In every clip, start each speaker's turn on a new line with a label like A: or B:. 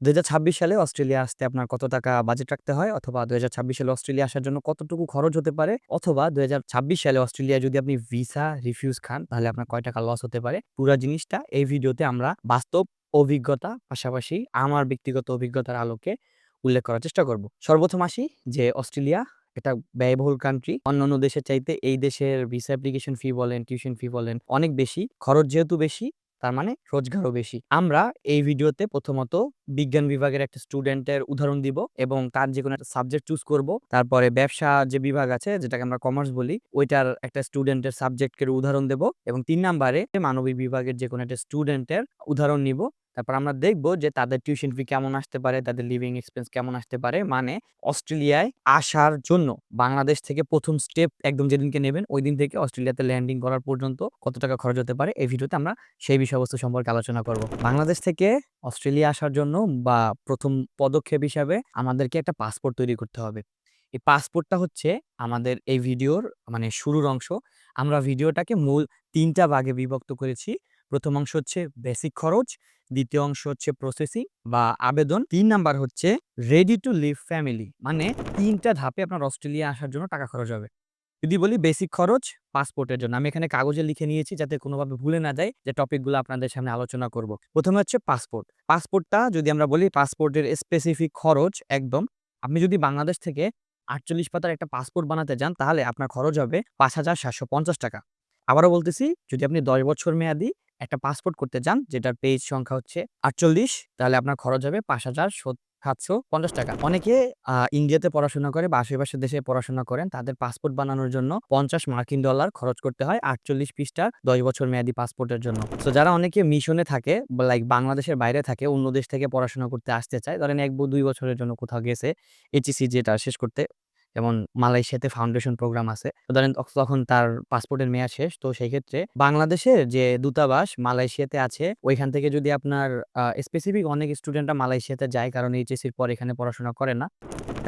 A: ২০২৬ সালে অস্ট্রেলিয়া আসতে আপনার কত টাকা বাজেট রাখতে হয়? অথবা ২০২৬ সালে অস্ট্রেলিয়া আসার জন্য কতটুকু খরচ হতে পারে? অথবা ২০২৬ সালে অস্ট্রেলিয়া যদি আপনি ভিসা রিফিউজ খান তাহলে আপনার কয় টাকা লস হতে পারে? পুরা জিনিসটা এই ভিডিওতে আমরা বাস্তব অভিজ্ঞতা পাশাপাশি আমার ব্যক্তিগত অভিজ্ঞতার আলোকে উল্লেখ করার চেষ্টা করব। সর্বপ্রথম আসি যে অস্ট্রেলিয়া এটা ব্যয়বহুল কান্ট্রি। অন্যান্য দেশের চাইতে এই দেশের ভিসা অ্যাপ্লিকেশন ফি বলেন, টিউশন ফি বলেন অনেক বেশি। খরচ যেহেতু বেশি তার মানে রোজগারও বেশি। আমরা এই ভিডিওতে প্রথমত বিজ্ঞান বিভাগের একটা স্টুডেন্টের উদাহরণ দিব এবং তার যে কোনো একটা সাবজেক্ট চুজ করব। তারপরে ব্যবসা যে বিভাগ আছে যেটাকে আমরা কমার্স বলি, ওইটার একটা স্টুডেন্টের সাবজেক্টের উদাহরণ দেব এবং তিন নাম্বারে মানবিক বিভাগের যে কোনো একটা স্টুডেন্টের উদাহরণ নিব। তারপর আমরা দেখব যে তাদের টিউশন ফি কেমন আসতে পারে, তাদের লিভিং এক্সপেন্স কেমন আসতে পারে। মানে অস্ট্রেলিয়ায় আসার জন্য বাংলাদেশ থেকে প্রথম স্টেপ একদম যেদিনকে নেবেন ঐদিন থেকে অস্ট্রেলিয়াতে ল্যান্ডিং করার পর্যন্ত কত টাকা খরচ হতে পারে এই ভিডিওতে আমরা সেই বিষয়বস্তু সম্পর্কে আলোচনা করব। বাংলাদেশ থেকে অস্ট্রেলিয়া আসার জন্য বা প্রথম পদক্ষেপ হিসাবে আমাদেরকে একটা পাসপোর্ট তৈরি করতে হবে। এই পাসপোর্টটা হচ্ছে আমাদের এই ভিডিওর মানে শুরুর অংশ। আমরা ভিডিওটাকে মূল ৩ টা ভাগে বিভক্ত করেছি। ১ম অংশ হচ্ছে বেসিক খরচ, দ্বিতীয় অংশ হচ্ছে প্রসেসিং বা আবেদন, তিন নাম্বার হচ্ছে রেডি টু লিভ ফ্যামিলি মানে তিনটা ধাপে আপনার অস্ট্রেলিয়া আসার জন্য টাকা খরচ হবে। যদি বলি বেসিক খরচ পাসপোর্টের জন্য আমি এখানে কাগজে লিখে নিয়েছি যাতে কোনোভাবে ভুলে না যাই যে টপিকগুলো আপনাদের সামনে আলোচনা করব। প্রথমে হচ্ছে পাসপোর্ট। পাসপোর্টটা যদি আমরা বলি পাসপোর্টের স্পেসিফিক খরচ একদম আপনি যদি বাংলাদেশ থেকে ৪৮ পাতার একটা পাসপোর্ট বানাতে যান তাহলে আপনার খরচ হবে ৳৫,৭৫০ টাকা। আবারও বলতেছি যদি আপনি ১০ বছর মেয়াদি একটা পাসপোর্ট করতে যান যেটার পেজ সংখ্যা হচ্ছে ৪৮ তাহলে আপনার খরচ হবে ৳৫,৭৫০ টাকা। অনেকে ইন্ডিয়াতে পড়াশোনা করে বা আশেপাশের দেশে পড়াশোনা করেন তাদের পাসপোর্ট বানানোর জন্য ৫০ মার্কিন ডলার খরচ করতে হয় ৪৮ পৃষ্ঠার ১০ বছর মেয়াদি পাসপোর্টের জন্য। তো যারা অনেকে মিশনে থাকে লাইক বাংলাদেশের বাইরে থাকে অন্য দেশ থেকে পড়াশোনা করতে আসতে চায় ধরেন এক দুই বছরের জন্য কোথাও গেছে এইচএসসি যেটা শেষ করতে যেমন মালয়েশিয়াতে ফাউন্ডেশন প্রোগ্রাম আছে। ধরেন তখন তার পাসপোর্টের মেয়াদ শেষ। তো সেই ক্ষেত্রে বাংলাদেশের যে দূতাবাস মালয়েশিয়াতে আছে ওইখান থেকে যদি আপনার স্পেসিফিক অনেক স্টুডেন্টরা মালয়েশিয়াতে যায় কারণ এইচএসসির পর এখানে পড়াশোনা করে না।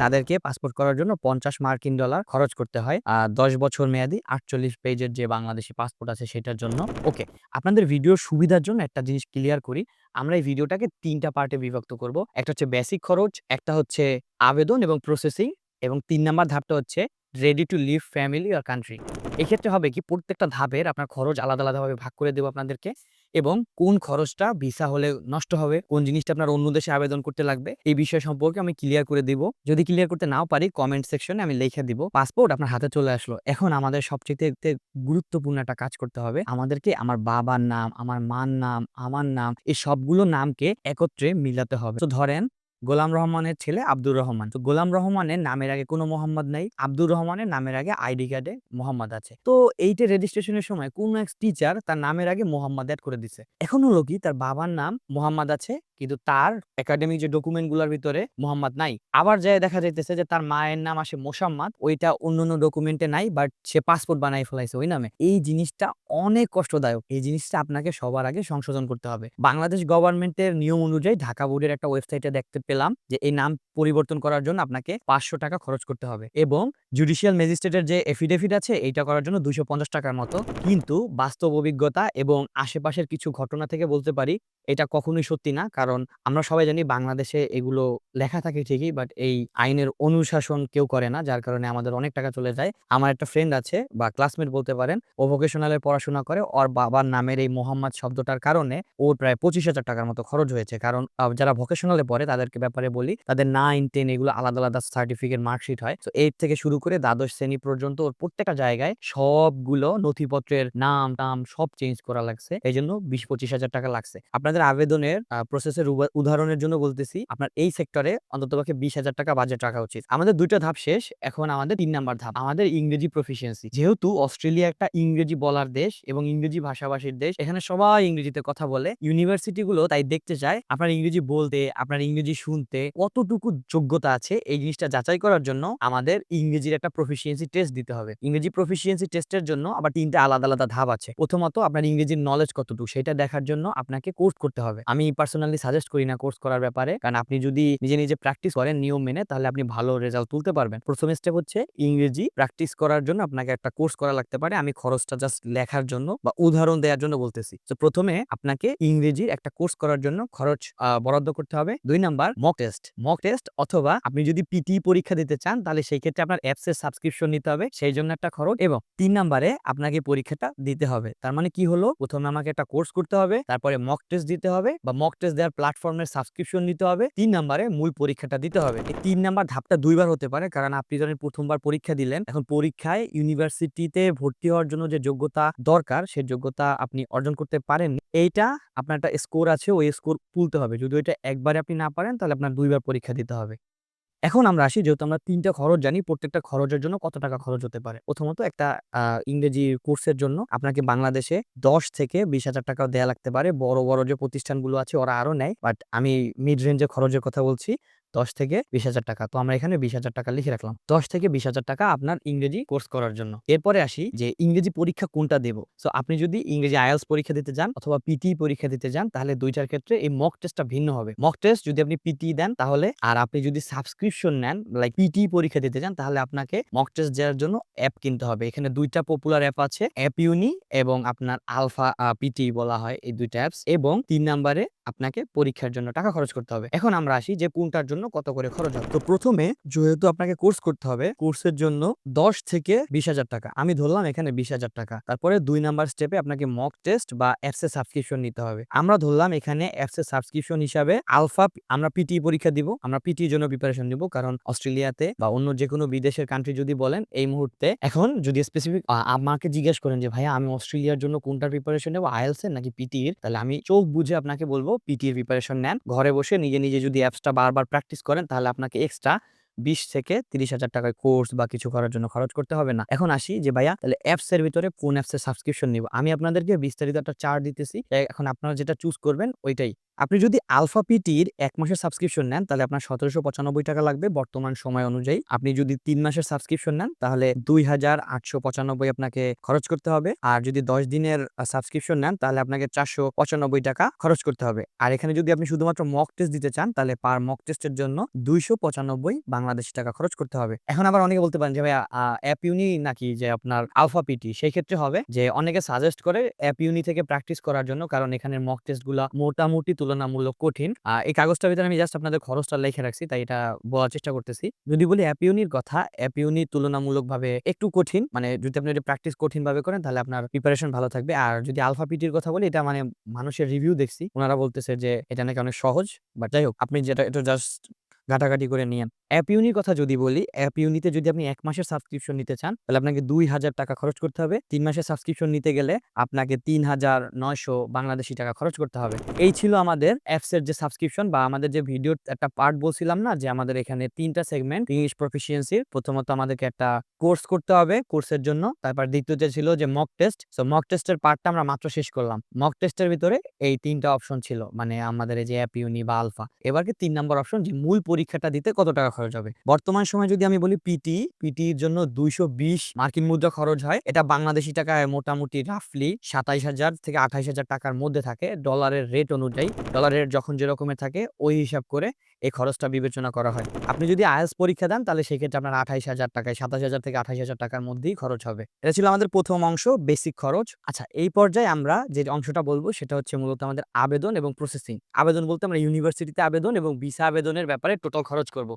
A: তাদেরকে পাসপোর্ট করার জন্য ৫০ মার্কিন ডলার খরচ করতে হয়। আ ১০ বছর মেয়াদি ৪৮ পেজের যে বাংলাদেশি পাসপোর্ট আছে সেটার জন্য। ওকে আপনাদের ভিডিওর সুবিধার জন্য একটা জিনিস ক্লিয়ার করি। আমরা এই ভিডিওটাকে ৩ টা পার্টে বিভক্ত করব। একটা হচ্ছে বেসিক খরচ, একটা হচ্ছে আবেদন এবং প্রসেসিং এবং তিন নাম্বার ধাপটা হচ্ছে ready to leave family or country. এক্ষেত্রে হবে কি প্রত্যেকটা ধাপের আপনার খরচ আলাদা, আলাদাভাবে ভাগ করে দেবো আপনাদেরকে এবং কোন খরচটা ভিসা হলে নষ্ট হবে, কোন জিনিসটা আপনার অন্য দেশে আবেদন করতে লাগবে এই বিষয় সম্পর্কে আমি ক্লিয়ার করে দিব। যদি ক্লিয়ার করতে নাও পারি কমেন্ট সেকশনে আমি লিখে দিব। পাসপোর্ট আপনার হাতে চলে আসলো। এখন আমাদের সবচাইতে তে গুরুত্বপূর্ণ একটা কাজ করতে হবে। আমাদেরকে আমার বাবার নাম, আমার মার নাম, আমার নাম এই সবগুলো নামকে একত্রে মিলাতে হবে। তো ধরেন গোলাম রহমানের ছেলে আব্দুর রহমান। তো গোলাম রহমানের নামের আগে কোনো মোহাম্মদ নাই। আব্দুর রহমানের নামের আগে আইডি কার্ডে মোহাম্মদ আছে। তো এইটা রেজিস্ট্রেশনের সময় কোনো এক টিচার তার নামের আগে মোহাম্মদ অ্যাড করে দিছে। এখনও হলো কি তার বাবার নাম মোহাম্মদ আছে কিন্তু তার একাডেমিক যে ডকুমেন্টগুলার ভিতরে মোহাম্মদ নাই। আবার যেয়ে দেখা যাইতেছে যে তার মায়ের নাম আসে মোসাম্মদ ওইটা অন্যান্য ডকুমেন্টে নাই বাট সে পাসপোর্ট বানায় ফেলাইছে ওই নামে। এই জিনিসটা অনেক কষ্টদায়ক। এই জিনিসটা আপনাকে সবার আগে সংশোধন করতে হবে। বাংলাদেশ গভর্নমেন্টের নিয়ম অনুযায়ী ঢাকা বোর্ডের একটা ওয়েবসাইটে দেখতে পেলাম যে এই নাম পরিবর্তন করার জন্য আপনাকে ৳৫০০ খরচ করতে হবে এবং জুডিশিয়াল ম্যাজিস্ট্রেটের যে এফিডেভিট আছে, এইটা করার জন্য ৳২৫০ টাকার মতো। কিন্তু বাস্তব অভিজ্ঞতা এবং আশেপাশের কিছু ঘটনা থেকে বলতে পারি, এটা কখনোই সত্যি না। কারণ আমরা সবাই জানি বাংলাদেশে এগুলো লেখা থাকে ঠিকই বাট এই আইনের অনুশাসন কেউ করে না। যার কারণে আমাদের অনেক টাকা চলে যায়। আমার একটা ফ্রেন্ড আছে বা ক্লাসমেট বলতে পারেন। ও ভোকেশনালে পড়াশোনা করে। ওর বাবার নামের এই মোহাম্মদ শব্দটার কারণে ওর প্রায় ৳২৫,০০০ টাকার মতো খরচ হয়েছে। কারণ যারা ভোকেশনালে পড়ে তাদেরকে ব্যাপারে বলি তাদের 9, 10 এগুলো আলাদা, আলাদা সার্টিফিকেট মার্কশিট হয়। সো 8 থেকে শুরু করে দ্বাদশ শ্রেণি পর্যন্ত ওর প্রত্যেকটা জায়গায় সবগুলো নথিপত্রের নাম-টাম সব চেঞ্জ করা লাগছে। এই জন্য বিশ পঁচিশ হাজার টাকা লাগছে। আপনাদের আবেদনের আ প্রসেসের উদাহরণের জন্য বলতেছি আপনার এই সেক্টরে অন্ততপক্ষে ২০,০০০ টাকা বাজেট রাখা উচিত। আমাদের ২ টা ধাপ শেষ। এখন আমাদের ৩ নাম্বার ধাপ। আমাদের ইংরেজি প্রফিসিয়েন্সি। যেহেতু অস্ট্রেলিয়া একটা ইংরেজি বলার দেশ এবং ইংরেজি ভাষাভাষীর দেশ। এখানে সবাই ইংরেজিতে কথা বলে। ইউনিভার্সিটি গুলো তাই দেখতে চায় আপনার ইংরেজি বলতে, আপনার ইংরেজি শুনতে কতটুকু যোগ্যতা আছে এই জিনিসটা যাচাই করার জন্য আমাদের ইংরেজির একটা প্রফিসিয়েন্সি টেস্ট দিতে হবে। ইংরেজি প্রফিসিয়েন্সি টেস্টের জন্য আবার ৩ টা আলাদা, আলাদা ধাপ আছে। প্রথমত আপনার ইংরেজির নলেজ কতটুকু সেটা দেখার জন্য আপনাকে কোর্স করতে হবে। আমি পার্সোনালি সাজেস্ট করি না কোর্স করার ব্যাপারে। কারণ আপনি যদি নিজে নিজে প্র্যাকটিস করেন নিয়ম মেনে, তাহলে আপনি ভালো রেজাল্ট তুলতে পারবেন। প্রথম স্টেপ হচ্ছে ইংরেজি প্র্যাকটিস করার জন্য আপনাকে একটা কোর্স করা লাগতে পারে। আমি খরচটা জাস্ট লেখার জন্য বা উদাহরণ দেওয়ার জন্য বলতেছি। তো প্রথমে আপনাকে ইংরেজির একটা কোর্স করার জন্য খরচ বরাদ্দ করতে হবে। দুই number mock test mock test অথবা আপনি যদি পিটি পরীক্ষা দিতে চান, তাহলে সেই ক্ষেত্রে আপনার অ্যাপস এর সাবস্ক্রিপশন নিতে হবে। সেই জন্য একটা খরচ। এবং তিন নাম্বারে আপনাকে পরীক্ষাটা দিতে হবে। তার মানে কি হলো? প্রথমে আমাকে একটা কোর্স করতে হবে। তারপরে মক টেস্ট দিতে হবে। বা মক টেস্ট দেওয়ার প্ল্যাটফর্মের সাবস্ক্রিপশন নিতে হবে। তিন নাম্বারে মূল পরীক্ষাটা দিতে হবে। এই তিন নাম্বার ধাপটা দুইবার হতে পারে, কারণ আপনি যখন প্রথমবার পরীক্ষা দিলেন, এখন পরীক্ষায় ইউনিভার্সিটিতে ভর্তি হওয়ার জন্য যে যোগ্যতা দরকার, সে যোগ্যতা আপনি অর্জন করতে পারেন। এইটা আপনার একটা স্কোর আছে, ওই স্কোর তুলতে হবে। যদি ওইটা একবারে আপনি না পারেন, তাহলে আপনার দুইবার পরীক্ষা দিতে হবে। এখন আমরা আসি যেহেতু আমরা তিনটা খরচ জানি, প্রত্যেকটা খরচের জন্য কত টাকা খরচ হতে পারে? প্রথমত একটা ইংরেজি কোর্সের জন্য আপনাকে বাংলাদেশে দশ থেকে বিশ হাজার টাকা দেওয়া লাগতে পারে। বড় বড় যে প্রতিষ্ঠানগুলো আছে ওরা আরও নেয়। বাট আমি মিড রেঞ্জে খরচের কথা বলছি। দশ থেকে বিশ হাজার টাকা। তো আমরা এখানে বিশ হাজার টাকা লিখে রাখলাম। দশ থেকে বিশ হাজার টাকা আপনার ইংরেজি কোর্স করার জন্য। এরপরে আসি যে ইংরেজি পরীক্ষা কোনটা দেব? সো আপনি যদি ইংরেজি আইএলস পরীক্ষা দিতে যান অথবা পিটি পরীক্ষা দিতে যান, তাহলে দুইটার ক্ষেত্রে এই মক টেস্টটা ভিন্ন হবে। মক টেস্ট যদি আপনি পিটি দেন, তাহলে আর আপনি যদি সাবস্ক্রিপশন নেন লাইক পিটি পরীক্ষা দিতে যান, তাহলে আপনাকে মক টেস্ট দেওয়ার জন্য অ্যাপ কিনতে হবে। এখানে দুইটা পপুলার অ্যাপ আছে অ্যাপ ইউনি এবং আপনার আলফা পিটি বলা হয় এই দুইটা অ্যাপস এবং তিন নাম্বারে আপনাকে পরীক্ষার জন্য টাকা খরচ করতে হবে। এখন আমরা আসি যে কোনটার জন্য কত করে খরচ হবে? তো প্রথমে যেহেতু আপনাকে কোর্স করতে হবে কোর্সের জন্য দশ থেকে বিশ হাজার টাকা। আমি ধরলাম এখানে বিশ হাজার টাকা। তারপরে দুই নাম্বার স্টেপে আপনাকে মক টেস্ট বা অ্যাপস সাবস্ক্রিপশন নিতে হবে। আমরা ধরলাম এখানে অ্যাপস সাবস্ক্রিপশন হিসাবে আলফা আমরা পিটি পরীক্ষা দিব। আমরা পিটির জন্য প্রিপারেশন নিব। কারণ অস্ট্রেলিয়াতে বা অন্য যে কোনো বিদেশের কান্ট্রি যদি বলেন, এই মুহূর্তে এখন যদি স্পেসিফিক আমাকে জিজ্ঞেস করেন যে, ভাইয়া, আমি অস্ট্রেলিয়ার জন্য কোনটার প্রিপারেশন নেব? আইএলস এর নাকি পিটির তাহলে আমি চোখ বুঝে আপনাকে বলব পিটির প্রিপারেশন নেন। ঘরে বসে নিজে নিজে যদি অ্যাপসটা বারবার প্র্যাকটিস করেন, তাহলে আপনাকে এক্সট্রা বিশ থেকে তিরিশ হাজার টাকায় কোর্স বা কিছু করার জন্য খরচ করতে হবে না। এখন আসি যে, ভাইয়া, তাহলে অ্যাপস এর ভিতরে কোন অ্যাপস এর সাবস্ক্রিপশন নিব? আমি আপনাদেরকে বিস্তারিত একটা চার্ট দিতেছি। এখন আপনারা যেটা চুজ করবেন, ওইটাই। আপনি যদি আলফা পিটির এক মাসের সাবস্ক্রিপশন নেন, তাহলে আপনার সতেরোশো পঁচানব্বই টাকা লাগবে বর্তমান সময় অনুযায়ী। আপনি যদি তিন মাসের সাবস্ক্রিপশন নেন, তাহলে দুই হাজার আটশো পঁচানব্বই আপনাকে খরচ করতে হবে। আর যদি দশ দিনের সাবস্ক্রিপশন নেন, তাহলে আপনাকে চারশো পঁচানব্বই টাকা খরচ করতে হবে। আর এখানে যদি আপনি শুধুমাত্র মক টেস্ট দিতে চান, তাহলে পার মক টেস্টের জন্য দুইশো পঁচানব্বই বাংলাদেশি টাকা খরচ করতে হবে। এখন আবার অনেকে বলতে পারেন যে ভাই অ্যাপ ইউনি নাকি যে আপনার আলফা পিটি সেই ক্ষেত্রে হবে যে, অনেকে সাজেস্ট করে অ্যাপ ইউনি থেকে প্র্যাকটিস করার জন্য, কারণ এখানে মক টেস্টগুলা মোটামুটি তুলনামূলক কঠিন। এই কাগজটার ভিতরে আমি জাস্ট আপনাদের খরচটা লিখে রাখছি, তাই এটা বলার চেষ্টা করতেছি। যদি বলি অ্যাপ ইউনির কথা অ্যাপ ইউনি তুলনামূলকভাবে একটু কঠিন মানে যদি আপনি প্র্যাকটিস কঠিন ভাবে করেন, তাহলে আপনার প্রিপারেশন ভালো থাকবে। আর যদি আলফা পিটির কথা বলি, এটা মানে মানুষের রিভিউ দেখছি। ওনারা বলতেছে যে, এটা নাকি অনেক সহজ বাট যাই হোক, আপনি যেটা, এটা জাস্ট ঘাটাঘাটি করে নিয়েন। অ্যাপ ইউনির কথা যদি বলি অ্যাপ ইউনিতে যদি আপনি এক মাসের সাবস্ক্রিপশন নিতে চান, তাহলে আপনাকে দুই হাজার টাকা খরচ করতে হবে। তিন মাসের সাবস্ক্রিপশন নিতে গেলে আপনাকে তিন হাজার নয়শো বাংলাদেশি টাকা খরচ করতে হবে। এই ছিল আমাদের অ্যাপস এর যে সাবস্ক্রিপশন বা আমাদের যে ভিডিওর একটা পার্ট বলছিলাম না, যে আমাদের এখানে তিনটা সেগমেন্ট ইংলিশ প্রফিসিয়েন্সির প্রথমত আমাদেরকে একটা কোর্স করতে হবে কোর্সের জন্য। তারপর দ্বিতীয়তে ছিল যে মক টেস্ট সো মক টেস্টের পার্টটা আমরা মাত্র শেষ করলাম। মক টেস্টের ভিতরে এই তিনটা অপশন ছিল মানে আমাদের এই যে অ্যাপ ইউনি বা আলফা এবারকে তিন নম্বর অপশন যে মূল পরীক্ষাটা দিতে কত টাকা খরচ হবে? বর্তমান সময় যদি আমি বলি পিটি পিটির জন্য দুইশো বিশ মার্কিন মুদ্রা খরচ হয়। এটা বাংলাদেশি টাকায় মোটামুটি রাফলি সাতাইশ হাজার থেকে আঠাইশ হাজার টাকার মধ্যে থাকে। ডলারের রেট অনুযায়ী ডলারের যখন যেরকমের থাকে, ওই হিসাব করে এই খরচটা বিবেচনা করা হয়। আপনি যদি আইএলস পরীক্ষা দেন, তাহলে সেক্ষেত্রে আপনার আঠাইশ হাজার টাকায়, সাতাশ হাজার থেকে আঠাইশ হাজার টাকার মধ্যেই খরচ হবে। এটা ছিল আমাদের প্রথম অংশ বেসিক খরচ। আচ্ছা এই পর্যায়ে আমরা যে অংশটা বলব, সেটা হচ্ছে মূলত আমাদের আবেদন এবং প্রসেসিং আবেদন বলতে আমরা ইউনিভার্সিটিতে আবেদন এবং ভিসা আবেদনের ব্যাপারে টোটাল খরচ করব।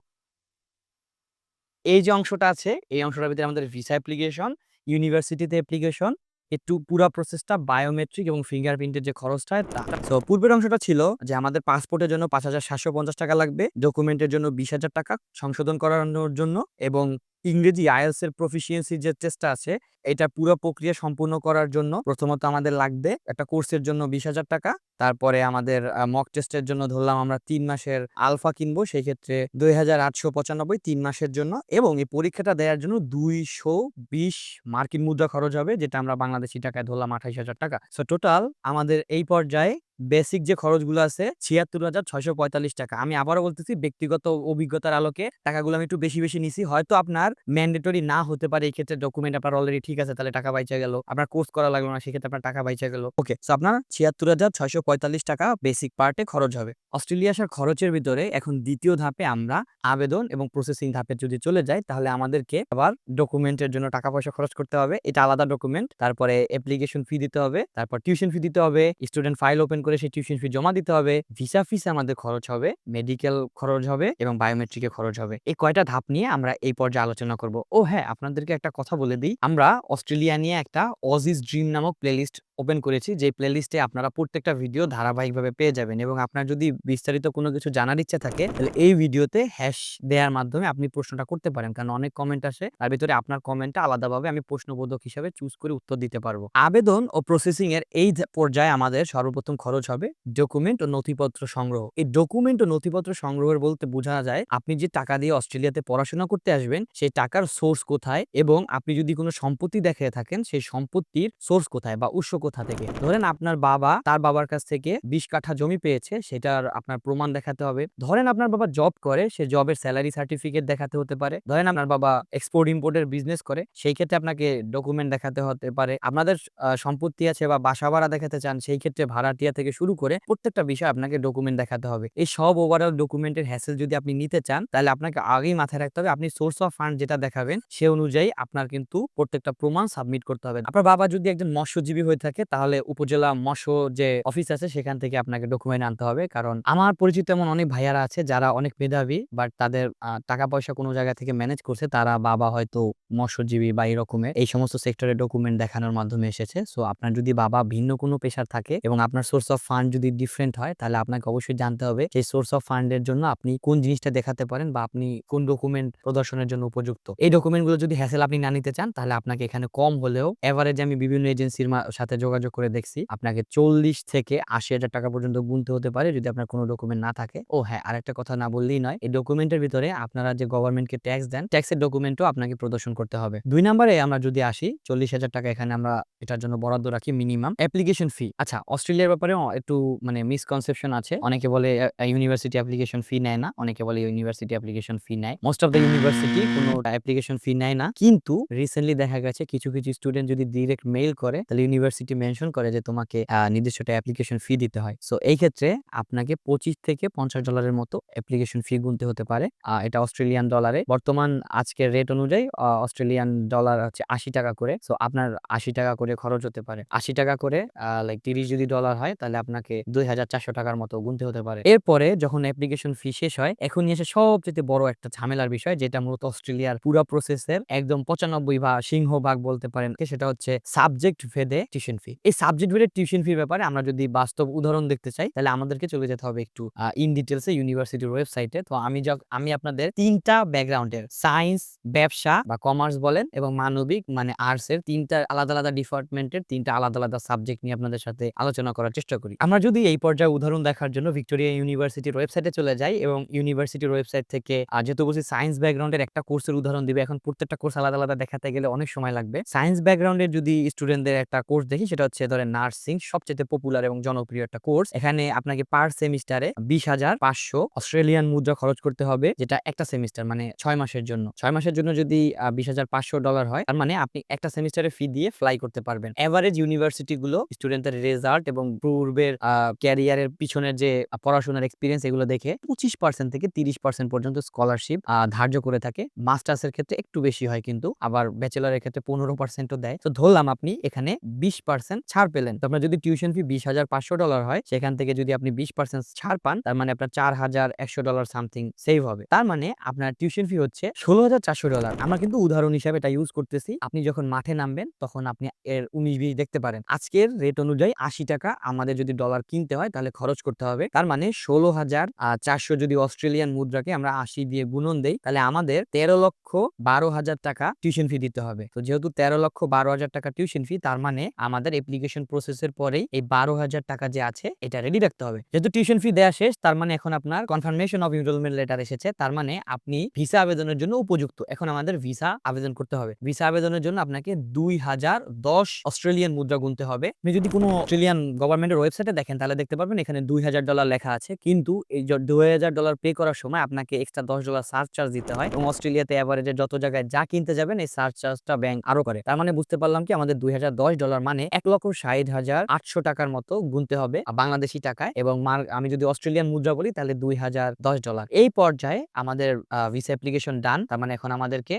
A: এই যে অংশটা আছে, এই অংশটার ভিতরে আমাদের ভিসা অ্যাপ্লিকেশন ইউনিভার্সিটিতে অ্যাপ্লিকেশন একটু পুরা প্রসেসটা বায়োমেট্রিক এবং ফিঙ্গারপ্রিন্টের যে খরচটা, তা। তো পূর্বের অংশটা ছিল যে আমাদের পাসপোর্টের জন্য পাঁচ হাজার সাতশো পঞ্চাশ টাকা লাগবে ডকুমেন্টের জন্য বিশ হাজার টাকা সংশোধন করানোর জন্য এবং ইংরেজি আইএলস এর প্রফিসিয়েন্সি যে টেস্টটা আছে, এটা পুরো প্রক্রিয়া সম্পূর্ণ করার জন্য প্রথমত আমাদের লাগবে একটা কোর্সের জন্য বিশ হাজার টাকা, তারপরে আমাদের মক টেস্টের জন্য ধরলাম আমরা তিন মাসের আলফা কিনবো সেই ক্ষেত্রে দুই হাজার আটশো পঁচানব্বই তিন মাসের জন্য এবং এই পরীক্ষাটা দেওয়ার জন্য দুইশো বিশ মার্কিন মুদ্রা খরচ হবে, যেটা আমরা বাংলাদেশি টাকায় ধরলাম আঠাইশ হাজার টাকা। সো টোটাল আমাদের এই পর্যায়ে বেসিক যে খরচগুলো আছে, ছিয়াত্তর হাজার ছয়শো পঁয়তাল্লিশ টাকা। আমি আবারও বলতেছি, ব্যক্তিগত অভিজ্ঞতার আলোকে টাকাগুলো আমি একটু বেশি বেশি নিছি। হয়তো আপনার ম্যান্ডেটরি না হতে পারে, এই ক্ষেত্রে ডকুমেন্ট আপনার অলরেডি ঠিক আছে, তাহলে টাকা বাইচা গেল। আপনার কোর্স করা লাগল না, সেক্ষেত্রে আপনার টাকা বাইচা গেল। ওকে সো আপনার ছিয়াত্তর হাজার ছয়শো পঁয়তাল্লিশ টাকা বেসিক পার্টে খরচ হবে। অস্ট্রেলিয়া আসার খরচের ভিতরে এখন দ্বিতীয় ধাপে আমরা আবেদন এবং প্রসেসিং ধাপে যদি চলে যাই, তাহলে আমাদেরকে আবার ডকুমেন্টের জন্য টাকা পয়সা খরচ করতে হবে। এটা আলাদা ডকুমেন্ট তারপরে অ্যাপ্লিকেশন ফি দিতে হবে, তারপর টিউশন ফি দিতে হবে স্টুডেন্ট ফাইল ওপেন করে সেই টিউশন ফি জমা দিতে হবে ভিসা ফিস আমাদের খরচ হবে মেডিকেল খরচ হবে এবং বায়োমেট্রিকের খরচ হবে। এই কয়টা ধাপ নিয়ে আমরা এই পর্যায়ে আলোচনা করব। ও হ্যাঁ আপনাদেরকে একটা কথা বলে দিই। আমরা অস্ট্রেলিয়া নিয়ে একটা অজিস ড্রিম নামক প্লেলিস্ট ওপেন করেছি যে প্লেলিস্টে আপনারা প্রত্যেকটা ভিডিও ধারাবাহিকভাবে পেয়ে যাবেন এবং আপনার যদি বিস্তারিত কোনো কিছু জানার ইচ্ছা থাকে, তাহলে এই ভিডিওতে হ্যাশ দেওয়ার মাধ্যমে আপনি প্রশ্নটা করতে পারেন। কারণ অনেক কমেন্ট আসে, তার ভিতরে আপনার কমেন্টটা আলাদাভাবে আমি প্রশ্নবোধক হিসাবে চুজ করে উত্তর দিতে পারব। আবেদন ও প্রসেসিং এর এই পর্যায়ে আমাদের সর্বপ্রথম খরচ হবে ডকুমেন্ট ও নথিপত্র সংগ্রহ। এই ডকুমেন্ট ও নথিপত্র সংগ্রহের বলতে বোঝা যায়, আপনি যে টাকা দিয়ে অস্ট্রেলিয়াতে পড়াশোনা করতে আসবেন, সেই টাকার সোর্স কোথায় এবং আপনি যদি কোনো সম্পত্তি দেখে থাকেন, সেই সম্পত্তির সোর্স কোথায় বা উৎস কোথা থেকে? ধরেন আপনার বাবা তার বাবার কাছ থেকে বিশ কাঠা জমি পেয়েছে, সেটার আপনার প্রমাণ দেখাতে হবে। ধরেন আপনার বাবা জব করে, সে জবের স্যালারি সার্টিফিকেট দেখাতে হতে পারে। ধরেন আপনার বাবা এক্সপোর্ট ইম্পোর্টের বিজনেস করে, সেই ক্ষেত্রে আপনাকে ডকুমেন্ট দেখাতে হতে পারে। আপনাদের সম্পত্তি আছে বা বাসা ভাড়া দেখাতে চান, সেই ক্ষেত্রে ভাড়াটিয়া থেকে শুরু করে প্রত্যেকটা বিষয় আপনাকে ডকুমেন্ট দেখাতে হবে। এই সব ওভারঅল ডকুমেন্টের হ্যাসেল যদি আপনি নিতে চান, তাহলে আপনাকে আগেই মাথায় রাখতে হবে, আপনি সোর্স অফ ফান্ড যেটা দেখাবেন, সে অনুযায়ী আপনার কিন্তু প্রত্যেকটা প্রমাণ সাবমিট করতে হবে। আপনার বাবা যদি একজন মৎস্যজীবী হয়ে থাকে তাহলে উপজেলা মৎস্য যে অফিস আছে, সেখান থেকে আপনাকে ডকুমেন্ট আনতে হবে। কারণ আমার পরিচিত এমন অনেক ভাইয়ারা আছে, যারা অনেক মেধাবী বাট তাদের টাকা পয়সা কোনো জায়গা থেকে ম্যানেজ করছে, তারা বাবা হয়তো মৎস্যজীবী বা এরকমের এই সমস্ত সেক্টরে ডকুমেন্ট দেখানোর মাধ্যমে এসেছে। সো আপনার যদি বাবা ভিন্ন কোনো পেশার থাকে এবং আপনার সোর্স অফ ফান্ড যদি ডিফারেন্ট হয়, তাহলে আপনাকে অবশ্যই জানতে হবে সেই সোর্স অফ ফান্ডের জন্য আপনি কোন জিনিসটা দেখাতে পারেন বা আপনি কোন ডকুমেন্ট প্রদর্শনের জন্য উপযুক্ত। এই ডকুমেন্টগুলো যদি হ্যাসেল আপনি না নিতে চান, তাহলে আপনাকে এখানে কম হলেও এভারেজ আমি বিভিন্ন এজেন্সির সাথে যোগাযোগ করে দেখছি। আপনাকে চল্লিশ থেকে আশি হাজার টাকা পর্যন্ত গুনতে হতে পারে যদি আপনার কোনো ডকুমেন্ট না থাকে। ও হ্যাঁ আরেকটা কথা না বললেই নয়, এই ডকুমেন্টের ভিতরে আপনারা যে গভর্নমেন্টকে ট্যাক্স দেন ট্যাক্সের ডকুমেন্টও আপনাকে প্রদর্শন করতে হবে। দুই নম্বরে আমরা যদি আসি, চল্লিশ হাজার টাকা এখানে আমরা এটার জন্য বরাদ্দ রাখি মিনিমাম অ্যাপ্লিকেশন ফি আচ্ছা অস্ট্রেলিয়ার ব্যাপারে একটু মানে মিসকনসেপশন আছে। অনেকে বলে ইউনিভার্সিটি অ্যাপ্লিকেশন ফি নেয় না। অনেকে বলে ইউনিভার্সিটি অ্যাপ্লিকেশন ফি নেয়। মোস্ট অফ দ্য ইউনিভার্সিটি কোনো অ্যাপ্লিকেশন ফি নেয় না। কিন্তু রিসেন্টলি দেখা গেছে, কিছু কিছু স্টুডেন্ট যদি ডিরেক্ট মেইল করে, তাহলে ইউনিভার্সিটি মেনশন করে যে তোমাকে নির্দিষ্ট একটা অ্যাপ্লিকেশন ফি দিতে হয়। সো এই ক্ষেত্রে আপনাকে পঁচিশ থেকে পঞ্চাশ ডলারের মতো অ্যাপ্লিকেশন ফি গুনতে হতে পারে। এটা অস্ট্রেলিয়ান ডলারে বর্তমান আজকের রেট অনুযায়ী অস্ট্রেলিয়ান ডলার হচ্ছে আশি টাকা করে। সো আপনার আশি টাকা করে খরচ হতে পারে। আশি টাকা করে লাইক তিরিশ যদি ডলার হয়, তাহলে আপনাকে দুই হাজার চারশো টাকার মতো গুনতে হতে পারে। এরপরে যখন অ্যাপ্লিকেশন ফি শেষ হয়, এখনই এসে সবচেয়ে বড় একটা ঝামেলার বিষয়, যেটা মূলত অস্ট্রেলিয়ার পুরো প্রসেসের একদম পঁচানব্বই বা সিংহভাগ বলতে পারেন। সেটা হচ্ছে সাবজেক্ট ভেদে টিউশন ফি এই সাবজেক্ট ভেদে টিউশন ফির ব্যাপারে আমরা যদি বাস্তব উদাহরণ দেখতে চাই, তাহলে আমাদেরকে চলে যেতে হবে একটু ইন ডিটেলসে ইউনিভার্সিটির ওয়েবসাইটে তো আমি আমি আপনাদের তিনটা ব্যাকগ্রাউন্ডের সায়েন্স ব্যবসা বা কমার্স বলেন এবং মানবিক মানে আর্টস এর তিনটা আলাদা আলাদা ডিপার্টমেন্টের তিনটা আলাদা আলাদা সাবজেক্ট নিয়ে আপনাদের সাথে আলোচনা করার চেষ্টা করি। আমরা যদি এই পর্যায়ে উদাহরণ দেখার জন্য ভিক্টোরিয়া ইউনিভার্সিটির ওয়েবসাইটে চলে যাই এবং ইউনিভার্সিটির ওয়েবসাইট থেকে যেহেতু বলছি সায়েন্স ব্যাকগ্রাউন্ডের একটা কোর্সের উদাহরণ দিবে, এখন প্রত্যেকটা কোর্স আলাদা আলাদা দেখাতে গেলে অনেক সময় লাগবে। সায়েন্স ব্যাকগ্রাউন্ডের যদি স্টুডেন্টদের একটা কোর্স দেখি সেটা হচ্ছে ধরেন নার্সিং সবচেয়ে পপুলার এবং জনপ্রিয় একটা কোর্স। এখানে আপনাকে পার সেমিস্টারে বিশ হাজার পাঁচশো অস্ট্রেলিয়ান মুদ্রা খরচ করতে হবে, যেটা একটা সেমিস্টার মানে ছয় মাসের জন্য। ছয় মাসের জন্য যদি বিশ হাজার পাঁচশো ডলার হয়, তার মানে আপনি একটা সেমিস্টারে ফি দিয়ে ফ্লাই করতে পারবেন। এভারেজ ইউনিভার্সিটি গুলো স্টুডেন্টের রেজাল্ট এবং পূর্বের ক্যারিয়ারের পিছনের যে পড়াশোনার এক্সপিরিয়েন্স এগুলো দেখে পঁচিশ পার্সেন্ট থেকে তিরিশ পার্সেন্ট পর্যন্ত স্কলারশিপ ধার্য করে থাকে। মাস্টার্স এর ক্ষেত্রে একটু বেশি হয় কিন্তু, আবার ব্যাচেলারের ক্ষেত্রে পনেরো পার্সেন্টও দেয়। তো ধরলাম আপনি এখানে বিশ পার্সেন্ট ছাড় পেলেন। আপনার যদি টিউশন ফি বিশ হাজার পাঁচশো ডলার হয়, সেখান থেকে যদি আপনি বিশ পার্সেন্ট ছাড় পান, তার মানে আপনার চার হাজার একশো ডলার সামথিং সেভ হবে। তার মানে আপনার টিউশন ফি হচ্ছে ষোলো হাজার চারশো ডলার আমরা কিন্তু উদাহরণ হিসাবে এটা ইউজ করতেছি। আপনি যখন মাঠে নামবেন, তখন আপনি এর উনিশ বিশ দেখতে পারেন। আজকের রেট অনুযায়ী আশি টাকা আমাদের যদি ডলার কিনতে হয়, তাহলে খরচ করতে হবে। তার মানে ষোলো হাজার চারশো যদি অস্ট্রেলিয়ান মুদ্রাকে আমরা আশি দিয়ে গুণন দেই, তাহলে আমাদের তেরো লক্ষ বারো হাজার টাকা টিউশন ফি দিতে হবে। তো যেহেতু তেরো লক্ষ বারো হাজার টাকা টিউশন ফি তার মানে আমাদের আপনাদের অ্যাপ্লিকেশন প্রসেসের পরেই এই বারো হাজার টাকা যে আছে, এটা রেডি রাখতে হবে। যেহেতু টিউশন ফি দেওয়া শেষ, তার মানে এখন আপনার কনফার্মেশন অফ এনরোলমেন্ট লেটার এসেছে, তার মানে আপনি ভিসা আবেদনের জন্য উপযুক্ত। এখন আমাদের ভিসা আবেদন করতে হবে। ভিসা আবেদনের জন্য আপনাকে দুই হাজার দশ অস্ট্রেলিয়ান মুদ্রা গুনতে হবে। আপনি যদি কোনো অস্ট্রেলিয়ান গভর্নমেন্টের ওয়েবসাইটে দেখেন, তাহলে দেখতে পারবেন এখানে দুই হাজার ডলার লেখা আছে। কিন্তু এই দুই হাজার ডলার পে করার সময় আপনাকে এক্সট্রা দশ ডলার সার্চ চার্জ দিতে হয় এবং অস্ট্রেলিয়াতে অ্যাভারেজে যত জায়গায় যা কিনতে যাবেন, এই সার্চ চার্জটা ব্যাংক আরও করে। তার মানে বুঝতে পারলাম কি, আমাদের দুই হাজার দশ ডলার মানে এক লক্ষ ষাট হাজার আটশো টাকার মতো গুনতে হবে বাংলাদেশি টাকায় এবং আমি যদি অস্ট্রেলিয়ান মুদ্রা বলি তাহলে দুই হাজার দশ ডলার এই পর্যায়ে আমাদের ভিসা অ্যাপ্লিকেশন ডান তার মানে এখন আমাদেরকে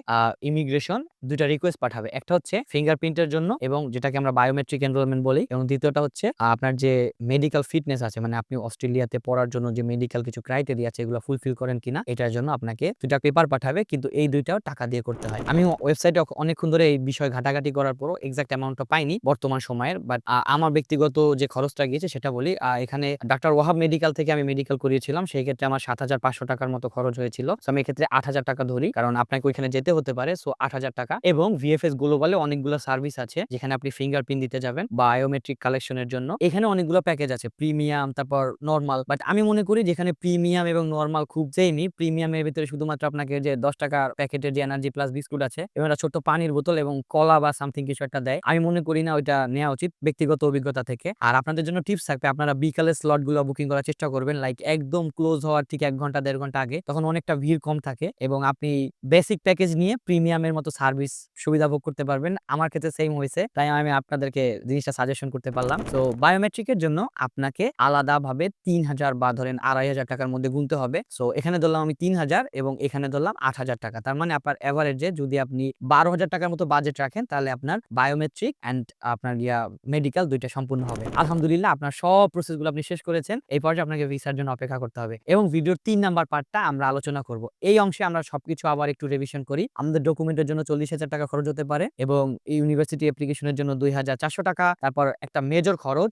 A: ইমিগ্রেশন দুইটা রিকোয়েস্ট পাঠাবে। একটা হচ্ছে ফিঙ্গারপ্রিন্টের জন্য এবং যেটাকে আমরা বায়োমেট্রিক এনরোলমেন্ট বলি এবং দ্বিতীয়টা হচ্ছে আপনার যে মেডিকেল ফিটনেস আছে মানে আপনি অস্ট্রেলিয়াতে পড়ার জন্য যে মেডিকেল কিছু ক্রাইটেরিয়া আছে এগুলো ফুলফিল করেন কিনা, এটার জন্য আপনাকে দুইটা পেপার পাঠাবে, কিন্তু এই দুইটাও টাকা দিয়ে করতে হয়। আমি ওয়েবসাইটে অনেকক্ষণ ধরে এই বিষয় ঘাটাঘাটি করার পরও এক্সাক্ট অ্যামাউন্টটা পাইনি, বর্তমান সময়ের। বাট আমার ব্যক্তিগত যে খরচটা গিয়েছে সেটা বলি এখানে ডাক্তার ওয়াহাব মেডিকেল থেকে আমি মেডিকেল করিয়েছিলাম, সেই ক্ষেত্রে আমার সাত হাজার পাঁচশো টাকার মতো খরচ হয়েছিল। আমি এক্ষেত্রে আট হাজার টাকা ধরি, কারণ আপনাকে ওইখানে যেতে হতে পারে। সো আট হাজার টাকা। এবং ভিএফএস গ্লোবালে অনেকগুলো সার্ভিস আছে, যেখানে আপনি ফিঙ্গারপ্রিন্ট দিতে যাবেন বায়োমেট্রিক কালেকশনের জন্য। এখানে অনেকগুলো প্যাকেজ আছে প্রিমিয়াম তারপর নর্মাল বাট আমি মনে করি যেখানে প্রিমিয়াম এবং নর্মাল খুব চেইনি প্রিমিয়ামের ভিতরে শুধুমাত্র আপনাকে যে দশ টাকার প্যাকেটের যে এনার্জি প্লাস বিস্কুট আছে এবং একটা ছোট্ট পানির বোতল এবং কলা বা সামথিং কিছু একটা দেয়। আমি মনে করি না ওইটা নেওয়া উচিত ব্যক্তিগত অভিজ্ঞতা থেকে। আর আপনাদের জন্য টিপস থাকবে, আপনারা বিকালের স্লটগুলো বুকিং করার চেষ্টা করবেন লাইক একদম ক্লোজ হওয়ার ঠিক এক ঘণ্টা, দেড় ঘণ্টা আগে। তখন অনেকটা ভিড় কম থাকে এবং আপনি বেসিক প্যাকেজ নিয়ে প্রিমিয়ামের মতো সার্ভিস সুবিধা ভোগ করতে পারবেন। আমার ক্ষেত্রে সেম হয়েছে, তাই আমি আপনাদেরকে জিনিসটা সাজেশন করতে পারলাম। তো বায়োমেট্রিকের জন্য আপনাকে আলাদাভাবে তিন হাজার বা ধরেন আড়াই হাজার টাকার মধ্যে গুনতে হবে। সো এখানে ধরলাম আমি তিন হাজার এবং এখানে ধরলাম আট হাজার টাকা। তার মানে আপনার এভারেজে যদি আপনি বারো হাজার টাকার মতো বাজেট রাখেন, তাহলে আপনার বায়োমেট্রিক অ্যান্ড আপনার ইয়া মেডিকেল দুইটা সম্পূর্ণ হবে। আলহামদুলিল্লাহ, আপনার সব প্রসেসগুলো আপনি শেষ করেছেন, এই পর্যায়ে আপনাকে ভিসার জন্য অপেক্ষা করতে হবে এবং ভিডিওর তিন নাম্বার পার্টটা আমরা আলোচনা করব। এই অংশে আমরা সবকিছু আবার একটু রিভিশন করি। আমাদের ডকুমেন্টের জন্য চল্লিশ হাজার টাকা খরচ হতে পারে এবং ইউনিভার্সিটি অ্যাপ্লিকেশনের জন্য দুই হাজার চারশো টাকা। তারপর একটা মেজর খরচ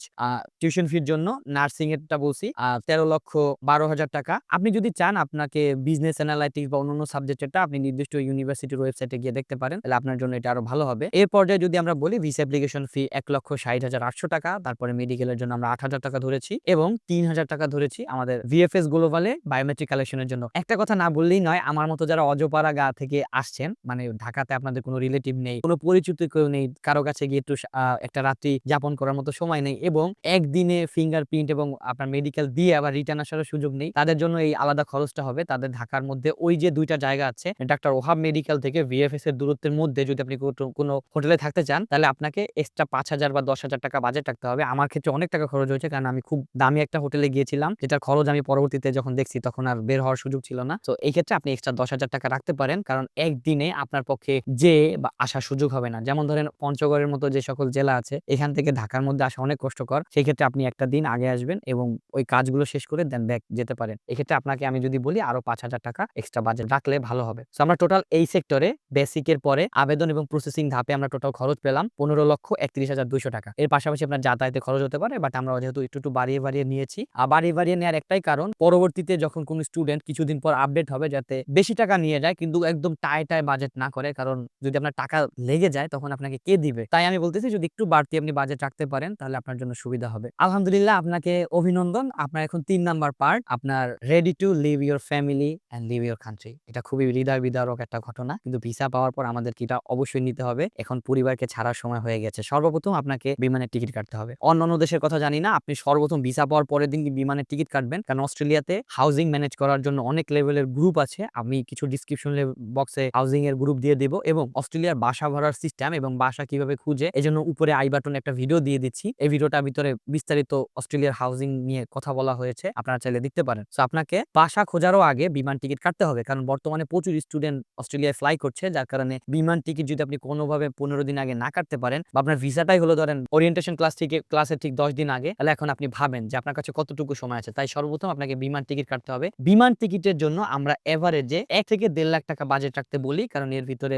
A: টিউশন ফির জন্য নার্সিং এরটা বলছি তেরো লক্ষ বারো হাজার টাকা। আপনি যদি চান আপনাকে বিজনেস অ্যানালাইটিক্স বা অন্যান্য সাবজেক্টেরটা আপনি নির্দিষ্ট ইউনিভার্সিটির ওয়েবসাইটে গিয়ে দেখতে পারেন, তাহলে আপনার জন্য এটা আরও ভালো হবে। এর পর্যায়ে যদি আমরা বলি ভিসা অ্যাপ্লিকেশন ফি এক লক্ষ ষাট হাজার আটশো টাকা, তারপরে মেডিকেলের জন্য আমরা আট হাজার টাকা ধরেছি এবং তিন হাজার টাকা ধরেছি আমাদের ভিএফএস গ্লোবালে বায়োমেট্রিক কালেকশনের জন্য। একটা কথা না বললেই নয়, আমার মতো যারা অজপাড়া গা থেকে আসছেন মানে ঢাকাতে আপনাদের কোনো রিলেটিভ নেই, কোনো পরিচিত কেউ নেই, কারও কাছে গিয়ে একটু একটা রাত্রি যাপন করার মতো সময় নেই এবং একদিনে ফিঙ্গারপ্রিন্ট এবং আপনার মেডিকেল দিয়ে আবার রিটার্ন আসার সুযোগ নেই, তাদের জন্য এই আলাদা খরচটা হবে। তাদের ঢাকার মধ্যে ওই যে দুইটা জায়গা আছে, ডাক্তার ওহাব মেডিকেল থেকে ভিএফএস এর দূরত্বের মধ্যে যদি আপনি কোনো হোটেলে থাকতে চান, তাহলে আপনাকে এক্সট্রা পাঁচ হাজার বা দশ হাজার টাকা বাজেট রাখতে হবে। আমার ক্ষেত্রে অনেক টাকা খরচ হয়েছে কারণ আমি খুব দামি একটা হোটেলে গিয়েছিলাম। যেটার খরচ আমি পরবর্তীতে যখন দেখছি তখন আর বের হওয়ার সুযোগ ছিল না। তো এই ক্ষেত্রে আপনি এক্সট্রা দশ হাজার টাকা রাখতে পারেন কারণ একদিনে আপনার পক্ষে যে বা আসার সুযোগ হবে না। যেমন ধরেন পঞ্চগড়ের মতো যে সকল জেলা আছে, এখান থেকে ঢাকার মধ্যে আসা অনেক কষ্টকর। সেই ক্ষেত্রে আপনি একটা দিন আগে আসবেন এবং ওই কাজগুলো শেষ করে দেন ব্যাক যেতে পারেন। এক্ষেত্রে আপনাকে আমি যদি বলি আরও পাঁচ হাজার টাকা এক্সট্রা বাজেট রাখলে ভালো হবে। তো আমরা টোটাল এই সেক্টরে বেসিকের পরে আবেদন এবং প্রসেসিং ধাপে আমরা টোটাল খরচ পেলাম পনেরো লক্ষ একত্রিশ হাজার দুইশো টাকা। এর পাশাপাশি আপনার যাতায়াতে খরচ হতে পারে বাট আমরা যেহেতু একটু একটু বাড়িয়ে বাড়িয়ে নিয়েছি। আর বাড়িয়ে বাড়িয়ে নেওয়ার একটাই কারণ, পরবর্তীতে যখন কোন স্টুডেন্ট কিছুদিন পর আপডেট হবে যাতে বেশি টাকা নিয়ে যায়, কিন্তু একদম টাই টাই বাজেট না করে, কারণ যদি আপনার টাকা লেগে যায়, তখন আপনাকে কে দিবে? তাই আমি বলতেছি, যদি একটু বাড়তি আপনি বাজেট রাখতে পারেন, তাহলে আপনার জন্য সুবিধা হবে। আলহামদুলিল্লাহ, আপনাকে অভিনন্দন। আপনার এখন তিন নাম্বার পার্ট আপনার ready to leave your family and leave your country এটা খুবই হৃদয় বিদারক একটা ঘটনা, কিন্তু ভিসা পাওয়ার পর আমাদের এটা অবশ্যই নিতে হবে। এখন পরিবারকে ছাড়ার সময় হয়ে গেছে। সর্বপ্রথম আপনাকে বিমানের টিকিট কাটতে হবে। অন্যান্য দেশের কথা জানি না, আপনি সর্বপ্রথম ভিসা পাওয়ার পরের দিন বিমানের টিকিট কাটবেন? কারণ অস্ট্রেলিয়াতে হাউজিং ম্যানেজ করার জন্য অনেক লেভেলের গ্রুপ আছে। আমি কিছু ডিসক্রিপশন বক্সে হাউজিং এর গ্রুপ দিয়ে দেবো এবং অস্ট্রেলিয়ার বাসা ভরার সিস্টেম এবং বাসা কীভাবে খুঁজে, এজন্য উপরে আই বাটনে একটা ভিডিও দিয়ে দিচ্ছি। এই ভিডিওটার ভিতরে বিস্তারিত অস্ট্রেলিয়ার হাউজিং নিয়ে কথা বলা হয়েছে, আপনারা চাইলে দেখতে পারেন। তো আপনাকে বাসা খোঁজারও আগে বিমান টিকিট কাটতে হবে, কারণ বর্তমানে প্রচুর স্টুডেন্ট অস্ট্রেলিয়ায় ফ্লাই করছে, যার কারণে বিমান টিকিট যদি আপনি কোনোভাবে পনেরো দিন আগে না কাটতে পারেন বা আপনার ভিসাটাই হলো ধরেন ওরিয়েন্টেশন ক্লাস থেকে ক্লাসের ঠিক দশ দিন আগে, তাহলে এখন আপনি ভাবেন যে আপনার কাছে কতটুকু সময় আছে। তাই সর্বপ্রথম আপনাকে বিমান টিকিট কাটতে হবে। বিমান টিকিটের জন্য আমরা এভারেজে এক থেকে দেড় লাখ টাকা বাজেট রাখতে বলি, কারণ এর ভিতরে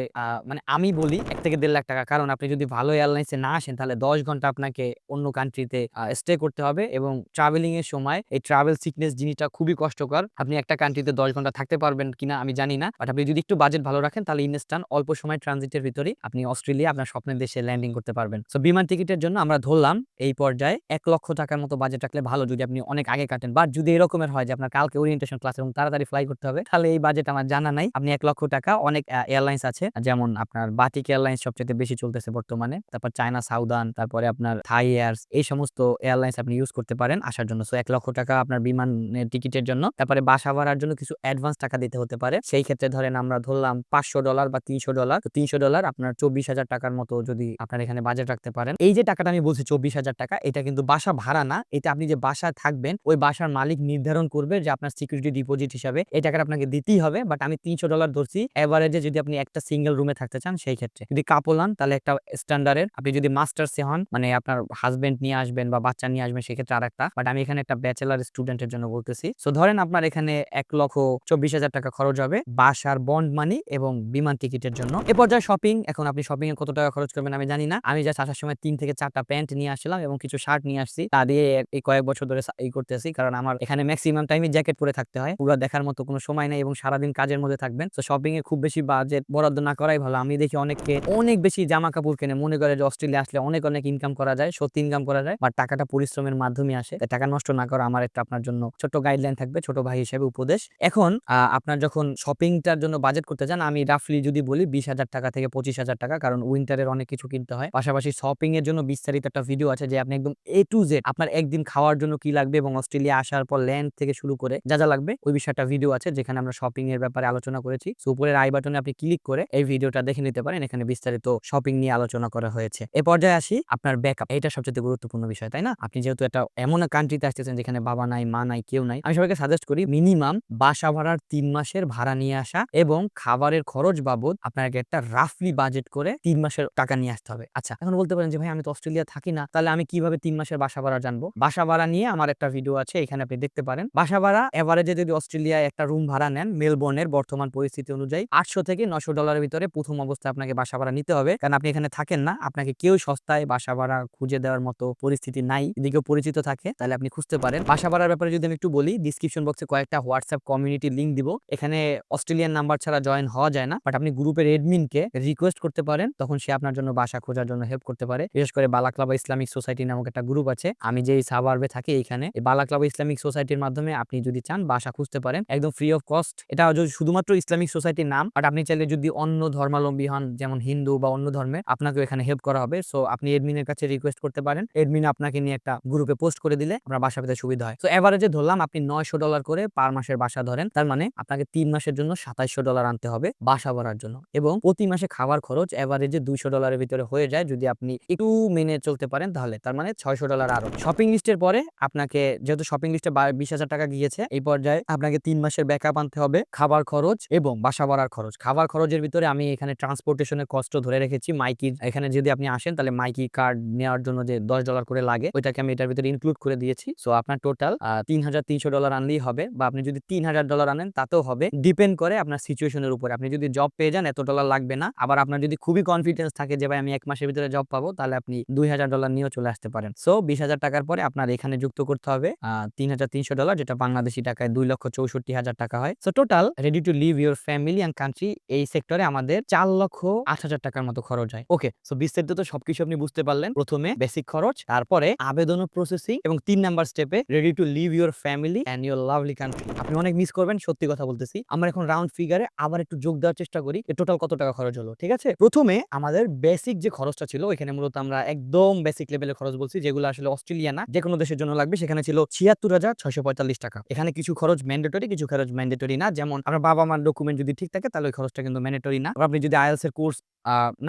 A: মানে আমি বলি এক থেকে দেড় লাখ টাকা। কারণ আপনি যদি ভালো এয়ারলাইন্সে না আসেন, তাহলে দশ ঘণ্টা আপনাকে অন্য কান্ট্রিতে স্টে করতে হবে এবং ট্রাভেলিং এর সময় এই ট্রাভেল সিকনেস জিনিসটা খুবই কষ্টকর। আপনি একটা কান্ট্রিতে দশ ঘণ্টা থাকতে পারবেন কিনা আমি জানি না বাট আপনি যদি একটু বাজেট ভালো রাখেন, তাহলে ইনস্টান অল্প সময় ট্রানজিটের ভিতরে আপনি অস্ট্রেলিয়া আপনার স্বপ্নের দেশে ল্যান্ডিং করতে পারবেন। সো বিমান টিকিটের জন্য আমরা ধরলাম এই পর্যায়ে এক লক্ষ টাকার মতো বাজেট রাখলে ভালো যদি আপনি অনেক আগে কাটেন। বা যদি এরকমের হয় যে আপনার কালকে ওরিয়েন্টেশন ক্লাস এবং তাড়াতাড়ি ফ্লাই করতে হবে, তাহলে এই বাজেট আমার জানা নাই। আপনি এক লক্ষ টাকা, অনেক এয়ারলাইন্স আছে, যেমন আপনার বাটিক এয়ারলাইন্স সবচেয়ে বেশি চলতেছে বর্তমানে, তারপর চায়না সাউদান তারপরে আপনার থাই এয়ার্স এই সমস্ত এয়ারলাইন্স আপনি ইউজ করতে পারেন আসার জন্য। সো এক লক্ষ টাকা আপনার বিমানের টিকিটের জন্য, তারপরে বাসা ভাড়ার জন্য কিছু অ্যাডভান্স টাকা দিতে হতে পারে। সেই ক্ষেত্রে ধরেন আমরা ধরলাম পাঁচশো ডলার বা তিনশো ডলার তিনশো ডলার আপনার চব্বিশ হাজার টাকার মতো যদি আপনার এখানে বাজেট রাখতে পারেন। এই যে টাকাটা আমি বলছি চব্বিশ হাজার টাকা, এটা কিন্তু বাসা ভাড়া না। এটা আপনি যে বাসায় থাকবেন, ওই বাসার মালিক নির্ধারণ করবে যে আপনার সিকিউরিটি ডিপোজিট হিসাবে এই টাকাটা আপনাকে দিতেই হবে। বাট আমি তিনশো ডলার ধরছি। এভারেজে যদি আপনি একটা সিঙ্গেল রুমে থাকতে চান, সেই ক্ষেত্রে। যদি কাপল হন, তাহলে একটা স্ট্যান্ডার্ডের আপনি যদি মাস্টার্সে হন মানে আপনার হাজবেন্ড নিয়ে আসবেন বা বাচ্চা নিয়ে আসবেন, সেক্ষেত্রে আর একটা বাট আমি এখানে একটা ব্যাচেলার স্টুডেন্টের জন্য বলতেছি। সো ধরেন আপনার এখানে এক লক্ষ চব্বিশ হাজার টাকা খরচ হবে বাসার বন্ড মানি এবং বিমান টিকিটের জন্য। এ পর্যায়ে শপিং এখন আপনি শপিং এ কত টাকা খরচ করবেন আমি জানি না। আমি জাস্ট আসার তিন থেকে চারটা প্যান্ট নিয়ে আসলাম এবং কিছু শার্ট নিয়ে আসছি। তা দিয়ে এই কয়েক বছর ধরে এই করতেছি। কারণ আমার এখানে ম্যাক্সিমাম টাইমে জ্যাকেট পরে থাকতে হয়। পুরো দেখার মতো কোনো সময় নেই এবং সারাদিন কাজের মধ্যে থাকবেন। তো শপিং এ খুব বেশি বাজেট বরাদ্দ না করাই ভালো। আমি দেখি অনেককে অনেক বেশি জামা কাপড় কেনে। মনে করে যে অস্ট্রেলিয়া আসলে অনেক অনেক ইনকাম করা যায়, সত্যি ইনকাম করা যায় বাট টাকাটা পরিশ্রমের মাধ্যমে আসে। টাকা নষ্ট না করা আমার একটা আপনার জন্য ছোট্ট গাইডলাইন থাকবে, ছোট ভাই হিসেবে উপদেশ। এখন আপনার যখন শপিংটার জন্য বাজেট করতে চান, আমি রাফলি যদি বলি বিশ হাজার টাকা থেকে পঁচিশ হাজার টাকা, কারণ উইন্টারের অনেক কিছু কিনতে হয়। পাশাপাশি শপিং এর জন্য বিস্তারিত একটা ভিডিও আছে যে আপনি একদম এ টু জেড আপনার একদিন খাওয়ার জন্য কি লাগবে এবং অস্ট্রেলিয়া আসার পর ল্যান্ড থেকে শুরু করে যা যা লাগবে ওই বিষয়ে একটা ভিডিও আছে যেখানে আমরা শপিং এর ব্যাপারে আলোচনা করেছি। উপরের আই বাটনে আপনি ক্লিক করে এই ভিডিওটা দেখে নিতে পারেন। এখানে বিস্তারিত শপিং নিয়ে আলোচনা করা হয়েছে। এ পর্যায়ে আসি আপনার ব্যাকআপ এটা সবচেয়ে গুরুত্বপূর্ণ বিষয়, তাই না? আপনি যেহেতু একটা এমন কান্ট্রিতে আসতেছেন যেখানে বাবা নাই, মা নাই, কেউ নাই, আমি সবাইকে সাজেস্ট করি মিনিমাম বাসা ভাড়ার তিন মাসের ভাড়া নিয়ে আসা এবং খাবারের খরচ বাবদ আপনাকে একটা রাফলি বাজেট করে তিন মাসের টাকা নিয়ে আসতে হবে। আচ্ছা এখন বলতে পারেন যে, ভাই, আমি তো অস্ট্রেলিয়া থাকি না, তাহলে আমি কীভাবে তিন মাসের বাসা ভাড়া জানব? বাসা ভাড়া নিয়ে আমার একটা ভিডিও আছে, এখানে আপনি দেখতে পারেন। বাসা ভাড়া এভারেজে যদি অস্ট্রেলিয়ায় একটা রুম ভাড়া নেন মেলবোর্নের বর্তমান পরিস্থিতি অনুযায়ী আটশো থেকে নশো ডলারের ভিতরে প্রথম অবস্থায় আপনাকে বাসা ভাড়া নিতে হবে। কারণ আপনি এখানে থাকেন না, আপনাকে কেউ সস্তায় বাসা ভাড়া খুঁজে দেওয়ার মতো পরিস্থিতি নাই। যদি কেউ পরিচিত থাকে, তাহলে আপনি খুঁজতে পারেন। বাসা ভাড়ার ব্যাপারে যদি আমি একটু বলি ডিসক্রিপশন বক্সে কয়েকটা হোয়াটসঅ্যাপ কমিউনিটি লিঙ্ক দিব। এখানে অস্ট্রেলিয়ান নাম্বার ছাড়া জয়েন হওয়া যায় না বাট আপনি গ্রুপের এডমিনকে রিকোয়েস্ট করতে পারেন, তখন সে আপনার জন্য বাসা খোঁজার জন্য হেল্প করতে পারে। বিশেষ করে বালাক্লাবা ইসলামিক সোসাইটি নামক একটা গ্রুপ আছে। আমি যেই সাবার্বে থাকি এখানে বালাক্লাবা ইসলামিক সোসাইটির মাধ্যমে আপনি যদি চান বাসা খুঁজতে পারেন। একদম ফ্রি অফ কস্ট এটা শুধুমাত্র ইসলামিক সোসাইটির নাম বাট আপনি চাইলে যদি অন্য ধর্মাবলম্বী হন, যেমন হিন্দু বা অন্য ধর্মের আপনাকেও এখানে হেল্প করা হবে। সো আপনি এডমিনের কাছে রিকোয়েস্ট করতে পারেন। এডমিন আপনাকে নিয়ে একটা গ্রুপে পোস্ট করে দিলে আপনার বাসা পেতে সুবিধা হয়। তো এভারেজে ধরলাম আপনি নয়শো ডলার করে পার মাসের বাসা ধরেন। তার মানে আপনাকে তিন মাসের জন্য সাতাইশশো ডলার আনতে হবে বাসা ভরার জন্য। এবং প্রতি মাসে খাবার খরচ এভারেজে দুইশো ডলারের ভিতরে হয়ে যায় যদি আপনি একটু মেনে চলতে পারেন তাহলে। তার মানে ছয়শো ডলার আরও। শপিং লিস্টের পরে আপনাকে যেহেতু শপিং লিস্টে বিশ হাজার টাকা গিয়েছে, এই পর্যায়ে আপনাকে তিন মাসের ব্যাকআপ আনতে হবে খাবার খরচ এবং বাসা ভাড়ার খরচ। খাবার খরচের ভিতরে আমি এখানে ট্রান্সপোর্টেশনের কষ্ট ধরে রেখেছি। মাইকির এখানে যদি আপনি আসেন তাহলে মাইকি কার্ড নেওয়ার জন্য যে দশ ডলার করে লাগে, ওইটাকে আমি এটার ভিতরে ইনক্লুড করে দিয়েছি। সো আপনার টোটাল তিন হাজার তিনশো ডলার আনলেই হবে বা আপনি যদি তিন হাজার ডলার আনেন তাতেও হবে। ডিপেন্ড করে আপনার সিচুয়েশনের উপরে। আপনি যদি জব পেয়ে যান, এত ডলার লাগবে না। আবার আপনার যদি খুবই কনফিডেন্স থাকে যে, ভাই, আমি এক মাসের ভিতরে জব পাবো তাহলে আপনি দুই হাজার ডলার নিয়েও চলে আসতে পারেন। সো বিশ হাজার টাকার পরে আপনার এখানে যুক্ত করতে হবে তিন হাজার তিনশো ডলার যেটা বাংলাদেশি টাকায় দুই লক্ষ চৌষট্টি হাজার টাকা হয়। So total ready to leave your family and country এই সেক্টরে আমাদের চার লক্ষ আট হাজার টাকার মতো খরচ হয়। ওকে সো বিস্তারিত তো সবকিছু আপনি বুঝতে পারলেন। প্রথমে বেসিক খরচ, তারপরে আবেদন প্রসেসিং এবং তিন নাম্বার স্টেপে ready to leave your family and your lovely country আপনি অনেক মিস করবেন, সত্যি কথা বলতেছি। আমরা এখন রাউন্ড ফিগারে আবার একটু যোগ দেওয়ার চেষ্টা করি টোটাল কত টাকা খরচ হলো, ঠিক আছে? প্রথমে আমাদের বেসিক যে খরচটা ছিল এখানে মূলত আমরা একদম বেসিক লেভেলের খরচ বলছি, যেগুলো আসলে অস্ট্রেলিয়া না যে কোনো দেশের জন্য লাগবে। সেখানে ছিল ছিয়াত্তর হাজার ছয়শো পঁয়তাল্লিশ টাকা। এখানে কিছু খরচ ম্যান্ডেটরি কিছু খরচ ম্যান্ডেটরি না। যেমন আপনার বাবা মার ডকুমেন্ট যদি ঠিক থাকে, তাহলে ওই খরচটা কিন্তু ম্যান্ডেটরি না। আপনি যদি আইএলস এর কোর্স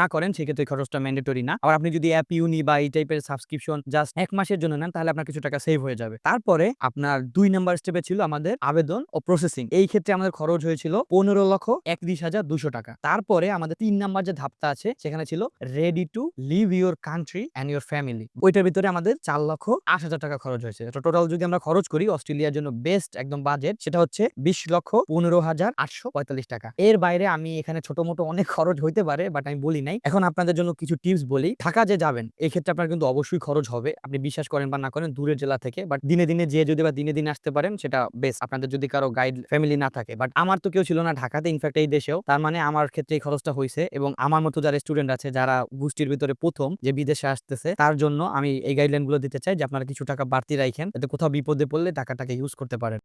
A: না করেন, সেক্ষেত্রে খরচটা ম্যান্ডেটরি না। আবার আপনি যদি অ্যাপ ইউনি বা এই টাইপের সাবস্ক্রিপশন জাস্ট এক মাসের জন্য নেন, তাহলে আপনার কিছু টাকা সেভ হয়ে যাবে। তারপরে আপনার দুই নাম্বার স্টেপে ছিল আমাদের আবেদন ও প্রসেসিং এই ক্ষেত্রে আমাদের খরচ হয়েছিল পনেরো লক্ষ একত্রিশ হাজার দুশো টাকা। তারপরে আমাদের তিন নাম্বার যে ধাপটা আছে, সেখানে ছিল ready to leave your country and your family ওইটার ভিতরে আমাদের চার লক্ষ আট হাজার টাকা খরচ হয়েছে। তো টোটাল যদি আমরা খরচ করি অস্ট্রেলিয়ার জন্য বেস্ট একদম বাজেট সেটা হচ্ছে বিশ লক্ষ পনেরো হাজার আটশো পঁয়তাল্লিশ টাকা। এর বাইরে আমি এখানে ছোট মোটো অনেক খরচ হইতে পারে বাট আমি বলি নাই। এখন আপনাদের জন্য কিছু টিপস বলি। ঢাকা যে যাবেন এই ক্ষেত্রে আপনার কিন্তু অবশ্যই খরচ হবে। আপনি বিশ্বাস করেন বা না করেন দূরের জেলা থেকে বাট দিনে দিনে যে যদি বা দিনে দিনে আসতে পারেন সেটা বেস্ট আপনাদের যদি কারও গাইড ফ্যামিলি না থাকে বাট আমার তো কেউ ছিল না ঢাকাতে ইনফ্যাক্ট এই দেশেও। তার মানে আমার ক্ষেত্রে এই খরচটা হয়েছে এবং আমার মতো যারা স্টুডেন্ট আছে যারা গোষ্ঠীর ভিতরে প্রথম প্রথম যে বিদেশে আসতেছে, তার জন্য আমি এই গাইডলাইনগুলো দিতে চাই যে আপনারা কিছু টাকা বাড়তি রাখেন এতে কোথাও বিপদে পড়লে টাকাটাকে ইউজ করতে পারেন।